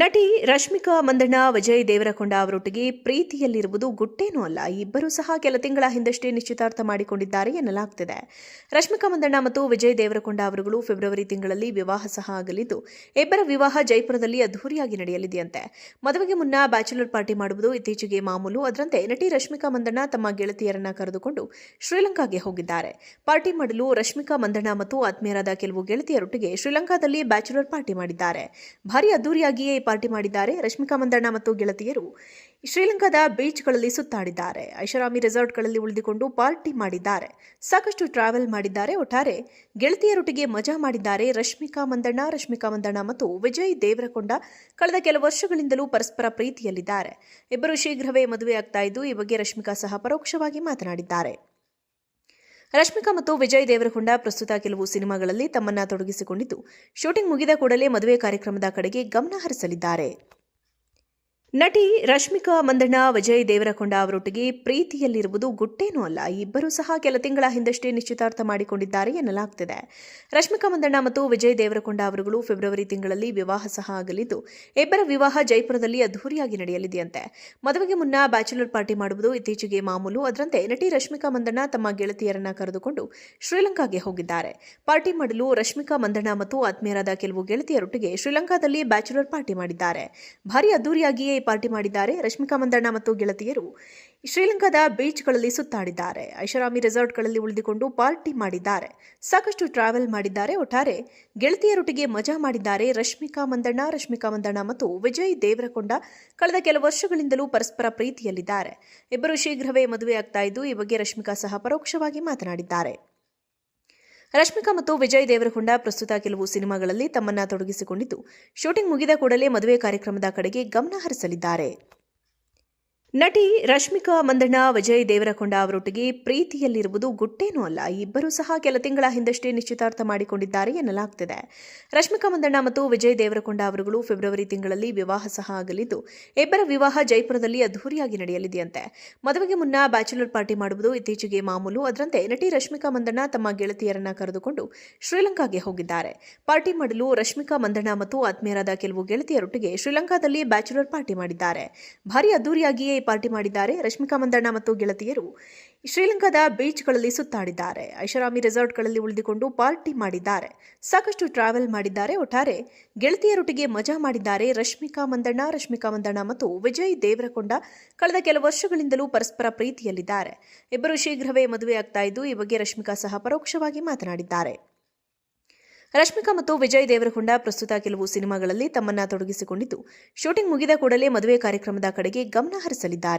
ನಟಿ ರಶ್ಮಿಕಾ ಮಂದಣ್ಣ, ವಿಜಯ್ ದೇವರಕೊಂಡ ಅವರೊಟ್ಟಿಗೆ ಪ್ರೀತಿಯಲ್ಲಿರುವುದು ಗುಟ್ಟೇನೂ ಅಲ್ಲ. ಇಬ್ಬರೂ ಸಹ ಕೆಲ ತಿಂಗಳ ಹಿಂದಷ್ಟೇ ನಿಶ್ಚಿತಾರ್ಥ ಮಾಡಿಕೊಂಡಿದ್ದಾರೆ ಎನ್ನಲಾಗ್ತಿದೆ. ರಶ್ಮಿಕಾ ಮಂದಣ್ಣ ಮತ್ತು ವಿಜಯ್ ದೇವರಕೊಂಡ ಅವರುಗಳು ಫೆಬ್ರವರಿ ತಿಂಗಳಲ್ಲಿ ವಿವಾಹ ಸಹ ಆಗಲಿದ್ದು, ಇಬ್ಬರ ವಿವಾಹ ಜೈಪುರದಲ್ಲಿ ಅದ್ದೂರಿಯಾಗಿ ನಡೆಯಲಿದೆಯಂತೆ. ಮದುವೆಗೆ ಮುನ್ನ ಬ್ಯಾಚುಲರ್ ಪಾರ್ಟಿ ಮಾಡುವುದು ಇತ್ತೀಚೆಗೆ ಮಾಮೂಲು. ಅದರಂತೆ ನಟಿ ರಶ್ಮಿಕಾ ಮಂದಣ್ಣ ತಮ್ಮ ಗೆಳತಿಯರನ್ನ ಕರೆದುಕೊಂಡು ಶ್ರೀಲಂಕಾಗೆ ಹೋಗಿದ್ದಾರೆ. ಪಾರ್ಟಿ ಮಾಡಲು ರಶ್ಮಿಕಾ ಮಂದಣ್ಣ ಮತ್ತು ಆತ್ಮೀಯರಾದ ಕೆಲವು ಗೆಳತಿಯರೊಟ್ಟಿಗೆ ಶ್ರೀಲಂಕಾದಲ್ಲಿ ಬ್ಯಾಚುಲರ್ ಪಾರ್ಟಿ ಮಾಡಿದ್ದಾರೆ. ಭಾರಿ ಅದ್ದೂರಿಯಾಗಿಯೇ ಪಾರ್ಟಿ ಮಾಡಿದ್ದಾರೆ ರಶ್ಮಿಕಾ ಮಂದಣ್ಣ ಮತ್ತು ಗೆಳತಿಯರು. ಶ್ರೀಲಂಕಾದ ಬೀಚ್ಗಳಲ್ಲಿ ಸುತ್ತಾಡಿದ್ದಾರೆ. ಐಷಾರಾಮಿ ರೆಸಾರ್ಟ್ಗಳಲ್ಲಿ ಉಳಿದುಕೊಂಡು ಪಾರ್ಟಿ ಮಾಡಿದ್ದಾರೆ. ಸಾಕಷ್ಟು ಟ್ರಾವೆಲ್ ಮಾಡಿದ್ದಾರೆ. ಒಟ್ಟಾರೆ ಗೆಳತಿಯರೊಟ್ಟಿಗೆ ಮಜಾ ಮಾಡಿದ್ದಾರೆ ರಶ್ಮಿಕಾ ಮಂದಣ್ಣ ರಶ್ಮಿಕಾ ಮಂದಣ್ಣ ಮತ್ತು ವಿಜಯ್ ದೇವರಕೊಂಡ. ಕಳೆದ ಕೆಲ ವರ್ಷಗಳಿಂದಲೂ ಪರಸ್ಪರ ಪ್ರೀತಿಯಲ್ಲಿದ್ದಾರೆ. ಇಬ್ಬರು ಶೀಘ್ರವೇ ಮದುವೆಯಾಗ್ತಾ ಇದ್ದು, ಈ ಬಗ್ಗೆ ರಶ್ಮಿಕಾ ಸಹ ಪರೋಕ್ಷವಾಗಿ ಮಾತನಾಡಿದ್ದಾರೆ. ರಶ್ಮಿಕಾ ಮತ್ತು ವಿಜಯ್ ದೇವರಕೊಂಡ ಪ್ರಸ್ತುತ ಕೆಲವು ಸಿನಿಮಾಗಳಲ್ಲಿ ತಮ್ಮನ್ನ ತೊಡಗಿಸಿಕೊಂಡಿದ್ದು, ಶೂಟಿಂಗ್ ಮುಗಿದ ಕೂಡಲೇ ಮದುವೆ ಕಾರ್ಯಕ್ರಮದ ಕಡೆಗೆ ಗಮನ ಹರಿಸಲಿದ್ದಾರೆ. ನಟಿ ರಶ್ಮಿಕಾ ಮಂದಣ್ಣ, ವಿಜಯ್ ದೇವರಕೊಂಡ ಅವರೊಟ್ಟಿಗೆ ಪ್ರೀತಿಯಲ್ಲಿರುವುದು ಗುಟ್ಟೇನೂ ಅಲ್ಲ. ಇಬ್ಬರೂ ಸಹ ಕೆಲ ತಿಂಗಳ ಹಿಂದಷ್ಟೇ ನಿಶ್ಚಿತಾರ್ಥ ಮಾಡಿಕೊಂಡಿದ್ದಾರೆ ಎನ್ನಲಾಗ್ತಿದೆ. ರಶ್ಮಿಕಾ ಮಂದಣ್ಣ ಮತ್ತು ವಿಜಯ್ ದೇವರಕೊಂಡ ಅವರುಗಳು ಫೆಬ್ರವರಿ ತಿಂಗಳಲ್ಲಿ ವಿವಾಹ ಸಹ ಆಗಲಿದ್ದು, ಇಬ್ಬರ ವಿವಾಹ ಜೈಪುರದಲ್ಲಿ ಅದ್ದೂರಿಯಾಗಿ ನಡೆಯಲಿದೆಯಂತೆ. ಮದುವೆಗೆ ಮುನ್ನ ಬ್ಯಾಚುಲರ್ ಪಾರ್ಟಿ ಮಾಡುವುದು ಇತ್ತೀಚೆಗೆ ಮಾಮೂಲು. ಅದರಂತೆ ನಟಿ ರಶ್ಮಿಕಾ ಮಂದಣ್ಣ ತಮ್ಮ ಗೆಳತಿಯರನ್ನ ಕರೆದುಕೊಂಡು ಶ್ರೀಲಂಕಾಗೆ ಹೋಗಿದ್ದಾರೆ. ಪಾರ್ಟಿ ಮಾಡಲು ರಶ್ಮಿಕಾ ಮಂದಣ್ಣ ಮತ್ತು ಆತ್ಮೀಯರಾದ ಕೆಲವು ಗೆಳತಿಯರೊಟ್ಟಿಗೆ ಶ್ರೀಲಂಕಾದಲ್ಲಿ ಬ್ಯಾಚುಲರ್ ಪಾರ್ಟಿ ಮಾಡಿದ್ದಾರೆ. ಭಾರಿ ಅದ್ದೂರಿಯಾಗಿಯೇ ಪಾರ್ಟಿ ಮಾಡಿದ್ದಾರೆ ರಶ್ಮಿಕಾ ಮಂದಣ್ಣ ಮತ್ತು ಗೆಳತಿಯರು. ಶ್ರೀಲಂಕಾದ ಬೀಚ್ಗಳಲ್ಲಿ ಸುತ್ತಾಡಿದ್ದಾರೆ. ಐಷಾರಾಮಿ ರೆಸಾರ್ಟ್ಗಳಲ್ಲಿ ಉಳಿದುಕೊಂಡು ಪಾರ್ಟಿ ಮಾಡಿದ್ದಾರೆ. ಸಾಕಷ್ಟು ಟ್ರಾವೆಲ್ ಮಾಡಿದ್ದಾರೆ. ಒಟ್ಟಾರೆ ಗೆಳತಿಯರೊಟ್ಟಿಗೆ ಮಜಾ ಮಾಡಿದ್ದಾರೆ ರಶ್ಮಿಕಾ ಮಂದಣ್ಣ ರಶ್ಮಿಕಾ ಮಂದಣ್ಣ ಮತ್ತು ವಿಜಯ್ ದೇವರಕೊಂಡ. ಕಳೆದ ಕೆಲ ವರ್ಷಗಳಿಂದಲೂ ಪರಸ್ಪರ ಪ್ರೀತಿಯಲ್ಲಿದ್ದಾರೆ. ಇಬ್ಬರು ಶೀಘ್ರವೇ ಮದುವೆಯಾಗ್ತಾ ಇದ್ದು, ಈ ಬಗ್ಗೆ ರಶ್ಮಿಕಾ ಸಹ ಪರೋಕ್ಷವಾಗಿ ಮಾತನಾಡಿದ್ದಾರೆ. ರಶ್ಮಿಕಾ ಮತ್ತು ವಿಜಯ್ ದೇವರಕೊಂಡ ಪ್ರಸ್ತುತ ಕೆಲವು ಸಿನಿಮಾಗಳಲ್ಲಿ ತಮ್ಮನ್ನ ತೊಡಗಿಸಿಕೊಂಡಿದ್ದು, ಶೂಟಿಂಗ್ ಮುಗಿದ ಕೂಡಲೇ ಮದುವೆ ಕಾರ್ಯಕ್ರಮದ ಕಡೆಗೆ ಗಮನ ಹರಿಸಲಿದ್ದಾರೆ. ನಟಿ ರಶ್ಮಿಕಾ ಮಂದಣ್ಣ, ವಿಜಯ್ ದೇವರಕೊಂಡ ಅವರೊಟ್ಟಿಗೆ ಪ್ರೀತಿಯಲ್ಲಿರುವುದು ಗುಟ್ಟೇನೂ ಅಲ್ಲ. ಇಬ್ಬರೂ ಸಹ ಕೆಲ ತಿಂಗಳ ಹಿಂದಷ್ಟೇ ನಿಶ್ಚಿತಾರ್ಥ ಮಾಡಿಕೊಂಡಿದ್ದಾರೆ ಎನ್ನಲಾಗ್ತಿದೆ. ರಶ್ಮಿಕಾ ಮಂದಣ್ಣ ಮತ್ತು ವಿಜಯ್ ದೇವರಕೊಂಡ ಅವರುಗಳು ಫೆಬ್ರವರಿ ತಿಂಗಳಲ್ಲಿ ವಿವಾಹ ಸಹ ಆಗಲಿದ್ದು, ಇಬ್ಬರ ವಿವಾಹ ಜೈಪುರದಲ್ಲಿ ಅದ್ದೂರಿಯಾಗಿ ನಡೆಯಲಿದೆಯಂತೆ. ಮದುವೆಗೆ ಮುನ್ನ ಬ್ಯಾಚುಲರ್ ಪಾರ್ಟಿ ಮಾಡುವುದು ಇತ್ತೀಚೆಗೆ ಮಾಮೂಲು. ಅದರಂತೆ ನಟಿ ರಶ್ಮಿಕಾ ಮಂದಣ್ಣ ತಮ್ಮ ಗೆಳತಿಯರನ್ನ ಕರೆದುಕೊಂಡು ಶ್ರೀಲಂಕಾಗೆ ಹೋಗಿದ್ದಾರೆ. ಪಾರ್ಟಿ ಮಾಡಲು ರಶ್ಮಿಕಾ ಮಂದಣ್ಣ ಮತ್ತು ಆತ್ಮೀಯರಾದ ಕೆಲವು ಗೆಳತಿಯರೊಟ್ಟಿಗೆ ಶ್ರೀಲಂಕಾದಲ್ಲಿ ಬ್ಯಾಚುಲರ್ ಪಾರ್ಟಿ ಮಾಡಿದ್ದಾರೆ. ಭಾರಿ ಅದ್ದೂರಿಯಾಗಿಯೇ ಪಾರ್ಟಿ ಮಾಡಿದ್ದಾರೆ. ರಶ್ಮಿಕಾ ಮಂದಣ್ಣ ಮತ್ತು ಗೆಳತಿಯರು ಶ್ರೀಲಂಕಾದ ಬೀಚ್ಗಳಲ್ಲಿ ಸುತ್ತಾಡಿದ್ದಾರೆ. ಐಷಾರಾಮಿ ರೆಸಾರ್ಟ್ಗಳಲ್ಲಿ ಉಳಿದುಕೊಂಡು ಪಾರ್ಟಿ ಮಾಡಿದ್ದಾರೆ. ಸಾಕಷ್ಟು ಟ್ರಾವೆಲ್ ಮಾಡಿದ್ದಾರೆ. ಒಟ್ಟಾರೆ ಗೆಳತಿಯರೊಟ್ಟಿಗೆ ಮಜಾ ಮಾಡಿದ್ದಾರೆ ರಶ್ಮಿಕಾ ಮಂದಣ್ಣ ರಶ್ಮಿಕಾ ಮಂದಣ್ಣ ಮತ್ತು ವಿಜಯ್ ದೇವರಕೊಂಡ. ಕಳೆದ ಕೆಲ ವರ್ಷಗಳಿಂದಲೂ ಪರಸ್ಪರ ಪ್ರೀತಿಯಲ್ಲಿದ್ದಾರೆ. ಇಬ್ಬರು ಶೀಘ್ರವೇ ಮದುವೆಯಾಗ್ತಾ ಇದ್ದು, ಈ ಬಗ್ಗೆ ರಶ್ಮಿಕಾ ಸಹ ಪರೋಕ್ಷವಾಗಿ ಮಾತನಾಡಿದ್ದಾರೆ. ರಶ್ಮಿಕಾ ಮತ್ತು ವಿಜಯ್ ದೇವರಕೊಂಡ ಪ್ರಸ್ತುತ ಕೆಲವು ಸಿನಿಮಾಗಳಲ್ಲಿ ತಮ್ಮನ್ನ ತೊಡಗಿಸಿಕೊಂಡಿದ್ದು, ಶೂಟಿಂಗ್ ಮುಗಿದ ಕೂಡಲೇ ಮದುವೆ ಕಾರ್ಯಕ್ರಮದ ಕಡೆಗೆ ಗಮನ ಹರಿಸಲಿದ್ದಾರೆ.